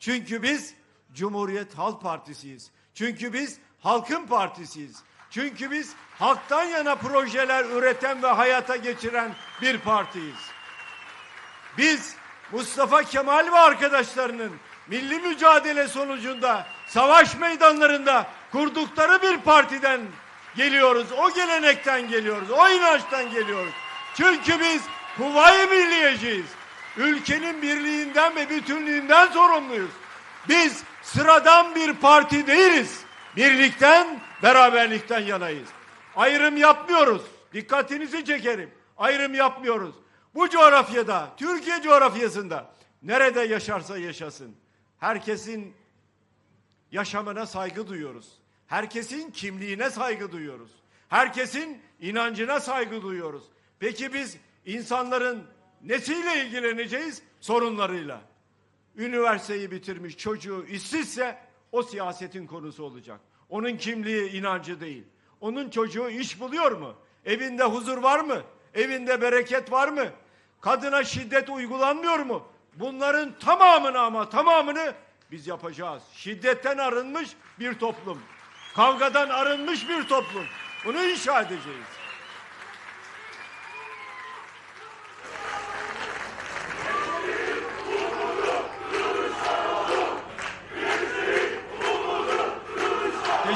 Çünkü biz Cumhuriyet Halk Partisi'yiz. Çünkü biz halkın partisiyiz. Çünkü biz halktan yana projeler üreten ve hayata geçiren bir partiyiz. Biz Mustafa Kemal ve arkadaşlarının milli mücadele sonucunda savaş meydanlarında kurdukları bir partiden geliyoruz. O gelenekten geliyoruz. O inançtan geliyoruz. Çünkü biz Kuvayi Milliyeciyiz. Ülkenin birliğinden ve bütünlüğünden sorumluyuz. Biz sıradan bir parti değiliz. Birlikten, beraberlikten yanayız. Ayrım yapmıyoruz. Dikkatinizi çekerim. Ayrım yapmıyoruz. Bu coğrafyada, Türkiye coğrafyasında nerede yaşarsa yaşasın. Herkesin yaşamına saygı duyuyoruz. Herkesin kimliğine saygı duyuyoruz. Herkesin inancına saygı duyuyoruz. Peki biz insanların nesiyle ilgileneceğiz? Sorunlarıyla. Üniversiteyi bitirmiş çocuğu işsizse o siyasetin konusu olacak. Onun kimliği inancı değil. Onun çocuğu iş buluyor mu? Evinde huzur var mı? Evinde bereket var mı? Kadına şiddet uygulanmıyor mu? Bunların tamamını ama tamamını biz yapacağız. Şiddetten arınmış bir toplum. Kavgadan arınmış bir toplum. Bunu inşa edeceğiz.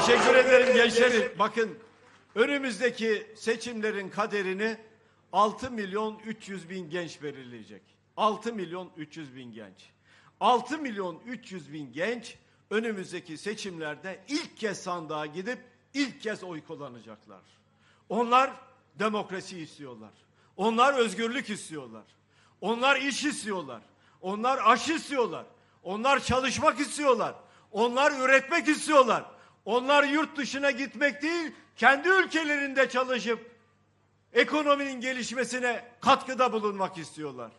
Teşekkür ederim gençlerim. Bakın önümüzdeki seçimlerin kaderini 6 milyon 300 bin genç belirleyecek. 6 milyon 300 bin genç. 6 milyon 300 bin genç önümüzdeki seçimlerde ilk kez sandığa gidip ilk kez oy kullanacaklar. Onlar demokrasi istiyorlar. Onlar özgürlük istiyorlar. Onlar iş istiyorlar. Onlar aş istiyorlar. Onlar çalışmak istiyorlar. Onlar üretmek istiyorlar. Onlar yurt dışına gitmek değil, kendi ülkelerinde çalışıp ekonominin gelişmesine katkıda bulunmak istiyorlar.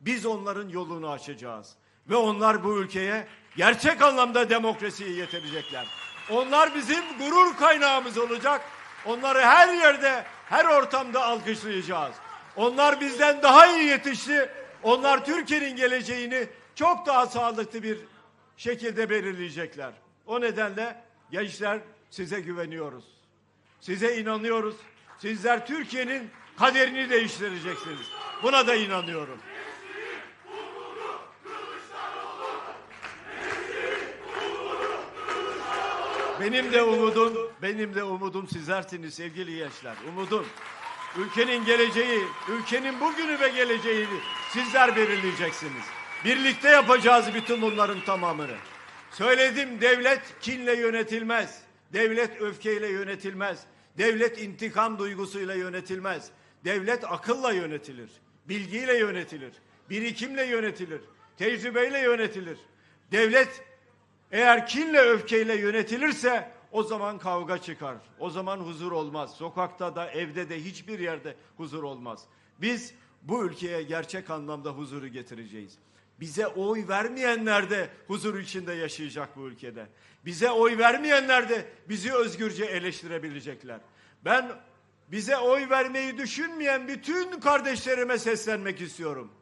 Biz onların yolunu açacağız ve onlar bu ülkeye gerçek anlamda demokrasiyi getirecekler. Onlar bizim gurur kaynağımız olacak. Onları her yerde, her ortamda alkışlayacağız. Onlar bizden daha iyi yetişti. Onlar Türkiye'nin geleceğini çok daha sağlıklı bir şekilde belirleyecekler. O nedenle gençler size güveniyoruz. Size inanıyoruz. Sizler Türkiye'nin kaderini değiştireceksiniz. Buna da inanıyorum. Benim de umudum, benim de umudum sizlersiniz sevgili gençler. Umudum. Ülkenin geleceği, ülkenin bugünü ve geleceğini sizler belirleyeceksiniz. Birlikte yapacağız bütün bunların tamamını. Söyledim devlet kinle yönetilmez. Devlet öfkeyle yönetilmez. Devlet intikam duygusuyla yönetilmez. Devlet akılla yönetilir. Bilgiyle yönetilir. Birikimle yönetilir. Tecrübeyle yönetilir. Devlet eğer kinle öfkeyle yönetilirse o zaman kavga çıkar. O zaman huzur olmaz. Sokakta da evde de hiçbir yerde huzur olmaz. Biz bu ülkeye gerçek anlamda huzuru getireceğiz. Bize oy vermeyenler de huzur içinde yaşayacak bu ülkede. Bize oy vermeyenler de bizi özgürce eleştirebilecekler. Ben bize oy vermeyi düşünmeyen bütün kardeşlerime seslenmek istiyorum.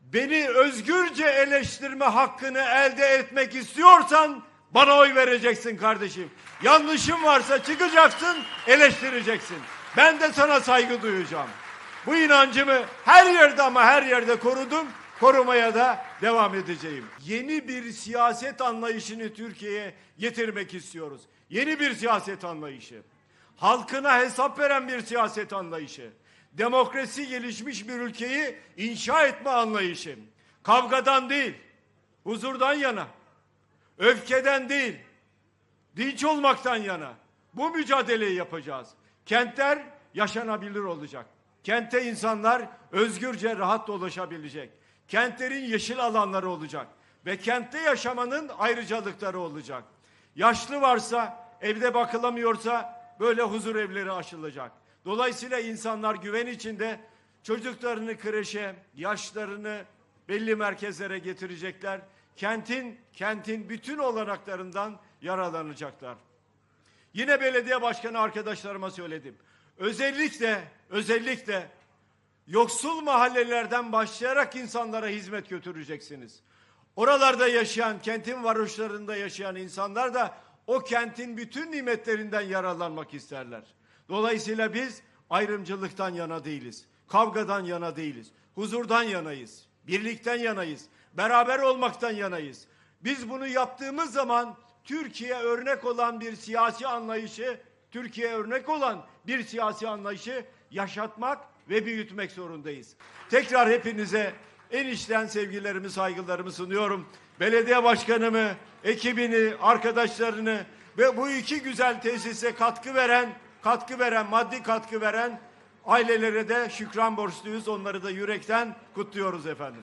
Beni özgürce eleştirme hakkını elde etmek istiyorsan bana oy vereceksin kardeşim. Yanlışım varsa çıkacaksın, eleştireceksin. Ben de sana saygı duyacağım. Bu inancımı her yerde ama her yerde korudum, korumaya da devam edeceğim. Yeni bir siyaset anlayışını Türkiye'ye getirmek istiyoruz. Yeni bir siyaset anlayışı. Halkına hesap veren bir siyaset anlayışı demokrasi gelişmiş bir ülkeyi inşa etme anlayışı. Kavgadan değil, huzurdan yana, öfkeden değil, dinç olmaktan yana bu mücadeleyi yapacağız. Kentler yaşanabilir olacak. Kente insanlar özgürce rahat dolaşabilecek. Kentlerin yeşil alanları olacak ve kentte yaşamanın ayrıcalıkları olacak. Yaşlı varsa, evde bakılamıyorsa böyle huzur evleri açılacak. Dolayısıyla insanlar güven içinde çocuklarını kreşe, yaşlarını belli merkezlere getirecekler. Kentin, kentin bütün olanaklarından yararlanacaklar. Yine belediye başkanı arkadaşlarıma söyledim. Özellikle, özellikle yoksul mahallelerden başlayarak insanlara hizmet götüreceksiniz. Oralarda yaşayan, kentin varoşlarında yaşayan insanlar da o kentin bütün nimetlerinden yararlanmak isterler. Dolayısıyla biz ayrımcılıktan yana değiliz. Kavgadan yana değiliz. Huzurdan yanayız. Birlikten yanayız. Beraber olmaktan yanayız. Biz bunu yaptığımız zaman Türkiye örnek olan bir siyasi anlayışı, Türkiye örnek olan bir siyasi anlayışı yaşatmak ve büyütmek zorundayız. Tekrar hepinize en içten sevgilerimi, saygılarımı sunuyorum. Belediye başkanımı, ekibini, arkadaşlarını ve bu iki güzel tesise katkı veren, katkı veren, maddi katkı veren ailelere de şükran borçluyuz. Onları da yürekten kutluyoruz efendim.